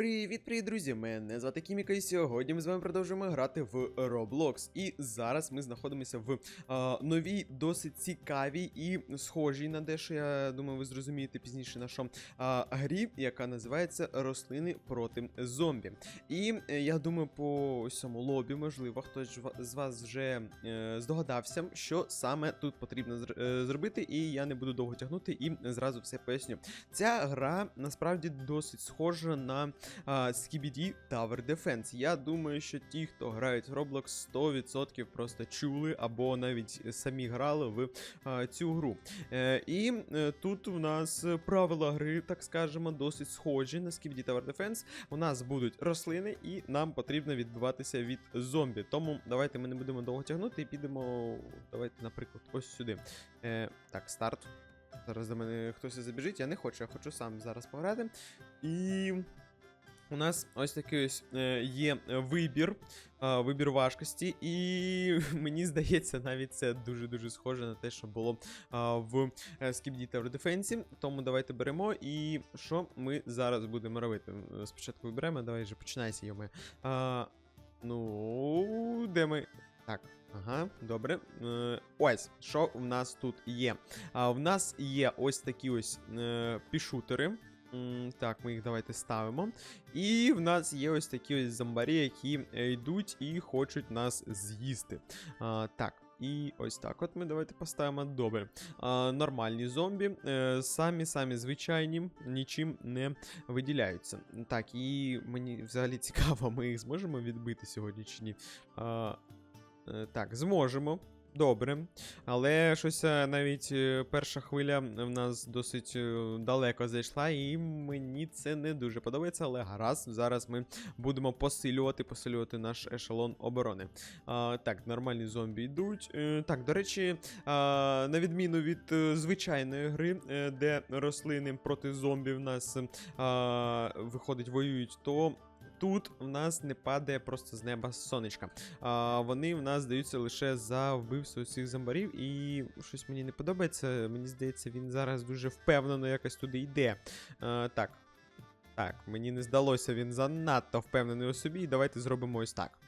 Привіт, привіт, друзі! Мене звати Кіміка, і сьогодні ми з вами продовжуємо грати в Roblox. І зараз ми знаходимося в а, новій, досить цікавій і схожій на дещо, я думаю, ви зрозумієте пізніше на що а, грі, яка називається Рослини проти зомбі. І е, я думаю, по цьому лобі, можливо, хтось з вас вже е, здогадався, що саме тут потрібно зр- е, зробити, і я не буду довго тягнути і зразу все поясню. Ця гра насправді досить схожа на Skibidi Tower Defense. Я думаю, що ті, хто грають в Roblox, 100% просто чули або навіть самі грали в цю гру. Е, і е, тут у нас правила гри, так скажемо, досить схожі на Skibidi Tower Defense. У нас будуть рослини, і нам потрібно відбиватися від зомбі. Тому давайте ми не будемо довго тягнути і підемо. Давайте, наприклад, ось сюди. Е, так, старт. Зараз до мене хтось забіжить, я не хочу, я хочу сам зараз пограти. І у нас ось такий ось е, є вибір, е, вибір важкості, і мені здається, навіть це дуже-дуже схоже на те, що було е, в е, Skibidi Tower Defense. Тому давайте беремо. І що ми зараз будемо робити? Е, Спочатку виберемо, давай вже починайся, йоми. Ну, де ми. Так, ага, добре. Е, ось, що в нас тут є. А, в нас є ось такі ось е, пішутери. Так, ми їх давайте ставимо. І в нас є ось такі ось зомбарі, які е, йдуть і хочуть нас з'їсти. А, так. І ось так. От ми давайте поставимо добре. А, нормальні зомбі, е, самі самі звичайні, нічим не виділяються. Так, і мені взагалі цікаво, ми їх зможемо відбити сьогодні чи ні. А, е, так, зможемо. Добре. Але щось е, навіть е, перша хвиля в нас досить е, далеко зайшла, і мені це не дуже подобається, але гаразд, зараз ми будемо посилювати, посилювати наш ешелон оборони. А, так, нормальні зомбі йдуть. Так, до речі, а, на відміну від звичайної гри, де рослини проти зомбі в нас а, виходить, воюють, то. Тут в нас не падає просто з неба сонечка. А, вони в нас здаються лише за вбивство цих зомбарів, і щось мені не подобається. Мені здається, він зараз дуже впевнено якось туди йде. А, так. Так, мені не здалося, він занадто впевнений у собі. Давайте зробимо ось так.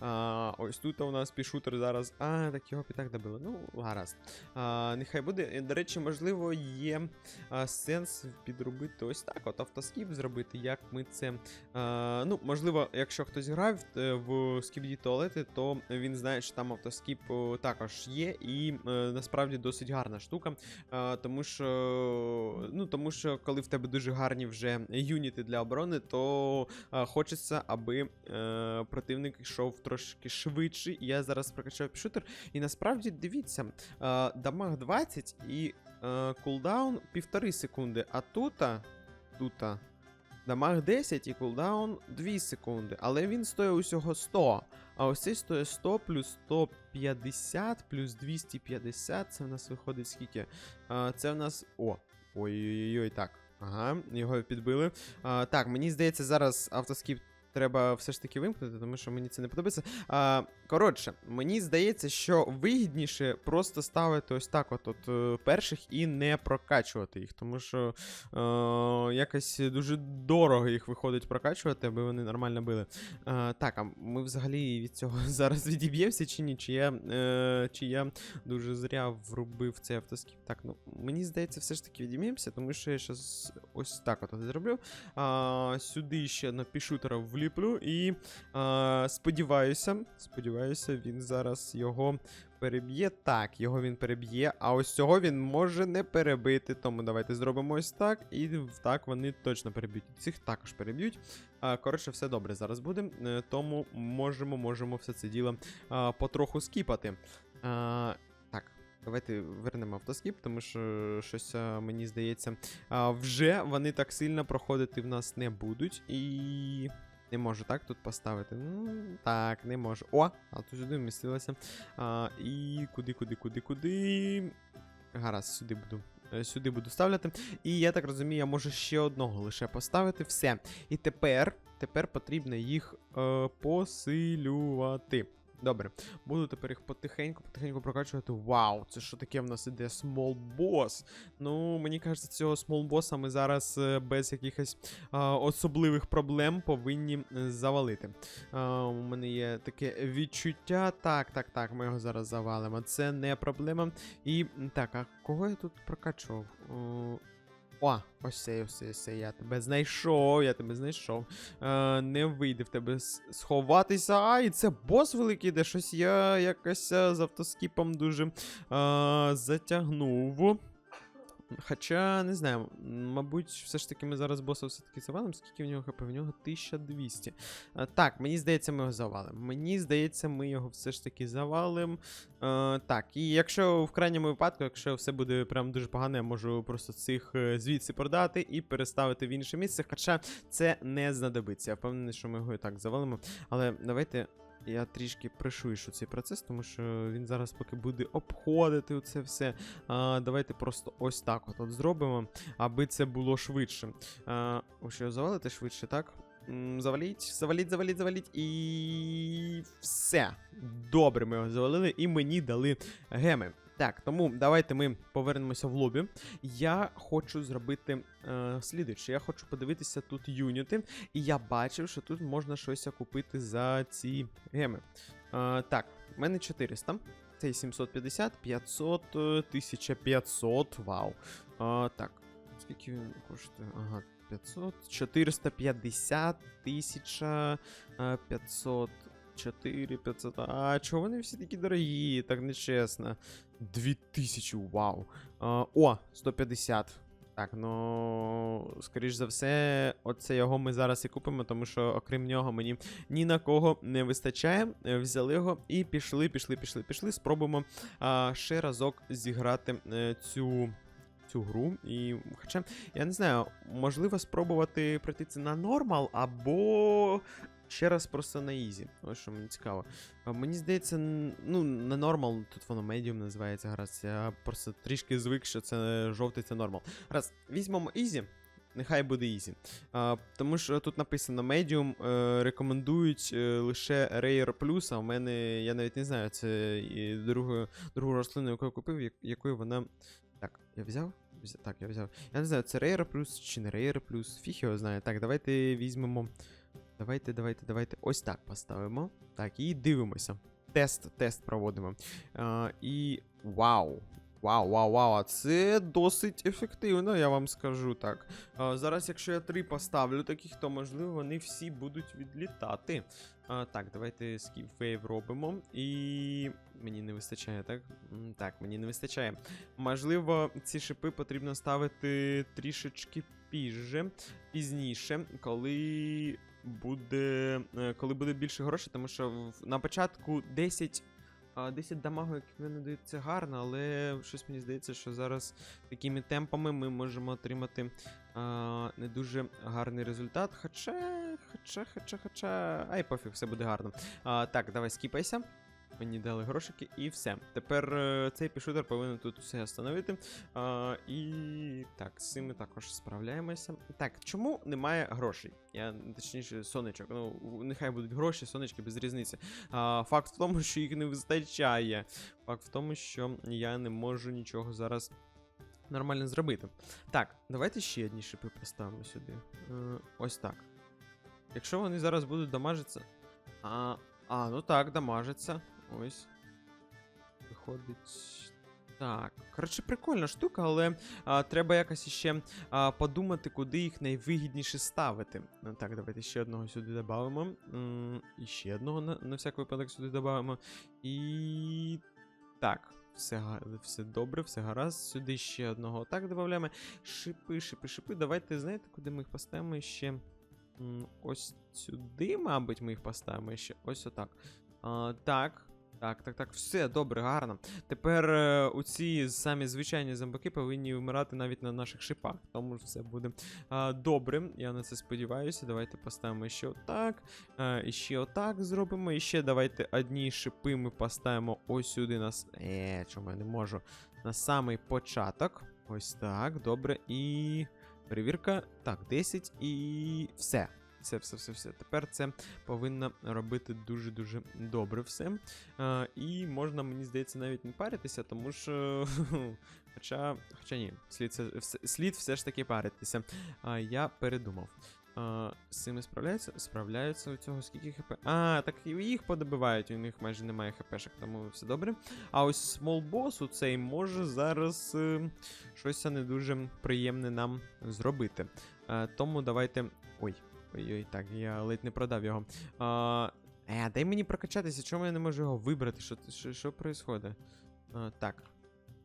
А, ось тут у нас пішутер зараз. А, так його пітак добили. Ну, гаразд. А, нехай буде. До речі, можливо, є а, сенс підробити ось так. От автоскіп зробити, як ми це. А, ну, можливо, якщо хтось грав е, в скібді туалети, то він знає, що там автоскіп також є, і е, насправді досить гарна штука. А, тому що, ну, тому що коли в тебе дуже гарні вже юніти для оборони, то а, хочеться, аби е, противник йшов трошки швидше. І я зараз прокачав пішутер. І насправді дивіться, е, дамаг 20 і е, кулдаун півтори секунди. А тута, тута, дамаг 10 і кулдаун 2 секунди. Але він стоїть усього 100. А ось цей стоїть 100 плюс 150 плюс 250. Це в нас виходить скільки? А, це в нас. О! Ой-ой-ой, так. Ага, його підбили. А, так, мені здається, зараз автоскіп треба все ж таки вимкнути, тому що мені це не подобається. А, коротше, мені здається, що вигідніше просто ставити ось так от, от е, перших і не прокачувати їх, тому що е, якось дуже дорого їх виходить прокачувати, аби вони нормально били. Е, так, а ми взагалі від цього зараз відіб'ємося чи ні? Чи я, е, чи я дуже зря врубив цей автоскіп? Так, ну мені здається, все ж таки відіб'ємося, тому що я зараз ось так от зроблю. А, сюди ще на пішутера вліплю і а, сподіваюся, сподіваюся, він зараз його переб'є. Так, його він переб'є, а ось цього він може не перебити. Тому давайте зробимо ось так, і так вони точно переб'ють. Цих також переб'ють. Коротше, все добре зараз буде. е, Тому можемо, можемо все це діло а, потроху скіпати. А. Давайте вернемо автоскіп, тому що щось мені здається, вже вони так сильно проходити в нас не будуть. І. Не можу так тут поставити. Ну, так, не можу. О! А тут сюди вмістилося. А, і куди, куди, куди, куди. Гаразд, сюди буду. е, Сюди буду ставляти. І я так розумію, я можу ще одного лише поставити. Все. І тепер, тепер потрібно їх е, посилювати. Добре. Буду тепер їх потихеньку, потихеньку прокачувати. Вау, це що таке в нас іде boss. Ну, мені кажеться, цього bossa ми зараз е, без якихось а, особливих проблем повинні е, завалити. А, у мене є таке відчуття. Так, так, так, ми його зараз завалимо. Це не проблема. І так, а кого я тут прокачував? О, ось це, ось це, я тебе знайшов, я тебе знайшов. Е, не вийде в тебе сховатися. А, і це бос великий, де щось я якось е, з автоскіпом дуже е, затягнув. Хоча, не знаю, мабуть, все ж таки ми зараз боса все-таки завалимо. Скільки в нього хп? В нього 1200. Е, так, мені здається, ми його завалимо. Мені здається, ми його все ж таки завалимо. Е, так, і якщо в крайньому випадку, якщо все буде прям дуже погано, я можу просто цих е, звідси продати і переставити в інше місце. Хоча це не знадобиться. Я впевнений, що ми його і так завалимо. Але давайте. Я трішки пришвидшу цей процес, тому що він зараз поки буде обходити це все. А, давайте просто ось так от, от зробимо, аби це було швидше. А, що завалити швидше, так? Заваліть, заваліть, заваліть, заваліть. І все. Добре, ми його завалили, і мені дали геми. Так, тому давайте ми повернемося в лобі. Я хочу зробити е, слідуюче. Я хочу подивитися тут юніти. І я бачив, що тут можна щось купити за ці геми. Е, так, в мене 400. Цей 750, 500, е, 1500, вау. А, так, скільки він коштує? Ага, 500, 450, 1000, е, 500, 4, 500. А чого вони всі такі дорогі? Так нечесно. 2000, вау. А, о, 150. Так, ну, скоріш за все, оце його ми зараз і купимо, тому що окрім нього мені ні на кого не вистачає. Е, Взяли його і пішли, пішли, пішли, пішли. Спробуємо а, ще разок зіграти е, цю. Цю гру, і хоча я не знаю, можливо спробувати пройти це на нормал, або ще раз просто на ізі. Ось що мені цікаво. Мені здається, ну, на нормал, тут воно медіум називається гра. Я просто трішки звик, що це жовтий, це нормал. Раз, візьмемо ізі. Нехай буде ізі. А, тому що тут написано Medium е, рекомендують е, лише Rare Plus, а в мене, я навіть не знаю, це другу, другу рослину, яку я купив, як- якою вона. Так, я взяв? Взя- Так, я взяв. Я не знаю, це Rare Plus чи не Rare Plus, фіг його знає. Так, давайте візьмемо. Давайте, давайте, давайте. Ось так поставимо. Так, і дивимося. Тест, тест проводимо. А, і. Вау! Вау, вау, вау, а це досить ефективно, я вам скажу так. А, зараз, якщо я три поставлю таких, то можливо вони всі будуть відлітати. А, так, давайте Wave робимо. І. Мені не вистачає, так? Так, мені не вистачає. Можливо, ці шипи потрібно ставити трішечки пізже, пізніше, коли буде, е, коли буде більше грошей, тому що на початку 10. а, 10 дамагу, як вони дають, це гарно, але щось мені здається, що зараз такими темпами ми можемо отримати а, не дуже гарний результат. Хоча, хоча, хоча, хоча. Ай, пофіг, все буде гарно. А, так, давай скіпайся. Мені дали грошики і все. Тепер е, цей пішутер повинен тут все остановити. А, і так, з цим ми також справляємося. Так, чому немає грошей? Я точніше, сонечок. Ну, нехай будуть гроші, сонечки без різниці. А, факт в тому, що їх не вистачає. Факт в тому, що я не можу нічого зараз нормально зробити. Так, давайте ще одні шипи поставимо сюди. Е, ось так. Якщо вони зараз будуть дамажитися. А, а, ну так, дамажиться. Ось. Виходить. Так. Коротше, прикольна штука, але а, треба якось іще а, подумати, куди їх найвигідніше ставити. Ну, так, давайте ще одного сюди додамо. І ще одного на, на всяк випадок сюди додамо. І. Так. Все, все добре, все гаразд. Сюди ще одного так додаємо. Шипи, шипи, шипи. Давайте, знаєте, куди ми їх поставимо ще. Ось сюди, мабуть, ми їх поставимо ще. Ось отак. А, так. Так, так, так, все добре, гарно. Тепер е, оці самі звичайні зомбаки повинні вмирати навіть на наших шипах. Тому все буде а, добре. Я на це сподіваюся. Давайте поставимо ще отак. А, і ще отак зробимо. І ще давайте одні шипи ми поставимо ось сюди на. с- Е, чому я не можу? На самий початок. Ось так, добре. І. Перевірка. Так, 10 і все. Все, все, все, все. Тепер це повинно робити дуже-дуже добре все. Е, і можна, мені здається, навіть не паритися, тому що. Хоча, хоча ні, слід, це, слід все ж таки паритися. А, я передумав. А, з цими справляються? Справляються у цього скільки хп. А, так їх подобивають, у них майже немає хпшок, тому все добре. А ось Boss у цей може зараз е, щось не дуже приємне нам зробити. Е, тому давайте. Ой, ой-ой, так, я ледь не продав його. А, е, дай мені прокачатися, чому я не можу його вибрати? Що, що, що? Так.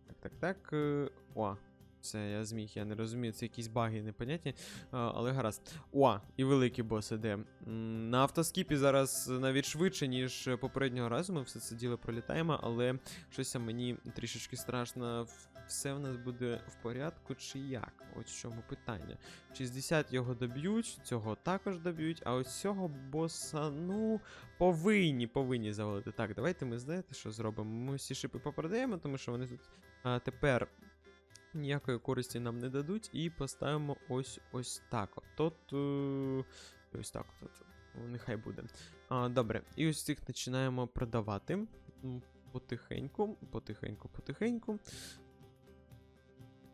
Так, так, так. е, О, це я зміг, я не розумію, це якісь баги непонятні, але гаразд. О, і великий бос іде. На автоскіпі зараз навіть швидше, ніж попереднього разу. Ми все це діло пролітаємо, але щось мені трішечки страшно. Все в нас буде в порядку, чи як? Ось в чому питання. 60 його доб'ють, цього також доб'ють, а ось цього боса, ну, повинні, повинні завалити. Так, давайте ми знаєте, що зробимо? Ми всі шипи попродаємо, тому що вони тут а, тепер ніякої користі нам не дадуть, і поставимо ось ось так. Тут. е, ось так. Ну, Нехай буде. А, добре, і ось цих починаємо продавати. Потихеньку, потихеньку, потихеньку.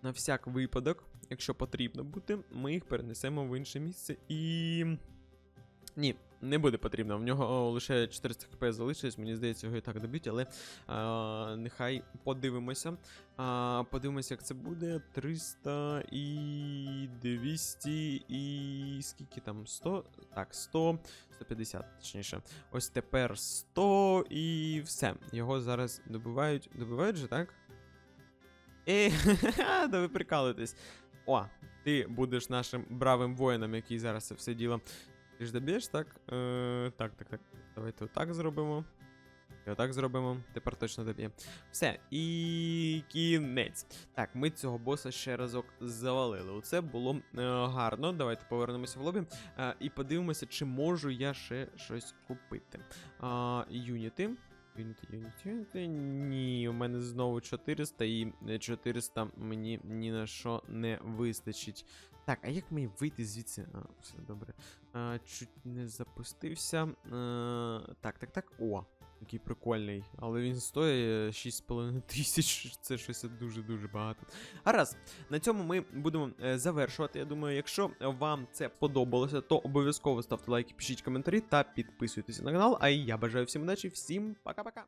На всяк випадок, якщо потрібно буде, ми їх перенесемо в інше місце і. Ні, не буде потрібно. В нього лише 400 хп залишилось, мені здається, його і так доб'ють, але а, нехай подивимося. А, подивимося, як це буде. 300 і 200 і. скільки там? 100? Так, 100, 150, точніше. Ось тепер 100 і все. Його зараз добивають. Добивають же, так? Ей, да ви прикалуєтесь. О, ти будеш нашим бравим воїном, який зараз це все діло. Ти ж доб'єш, так? Е, так, так, так. Давайте отак зробимо. І отак зробимо. Тепер точно доб'є. Все, і кінець. Так, ми цього боса ще разок завалили. Оце було е, гарно. Давайте повернемося в лобі. Е, і подивимося, чи можу я ще щось купити. Юніти. Юніти, юніти, юніти. Ні, у мене знову 400, і е, 400 мені ні на що не вистачить. Так, а як мені вийти звідси? А, все добре. А, чуть не запустився. А, так, так, так. О, який прикольний. Але він стоїть 6,5 тисяч. Це щось дуже-дуже багато. Гаразд, на цьому ми будемо е, завершувати. Я думаю, якщо вам це подобалося, то обов'язково ставте лайки, пишіть коментарі та підписуйтесь на канал. А я бажаю всім удачі, всім пока-пока.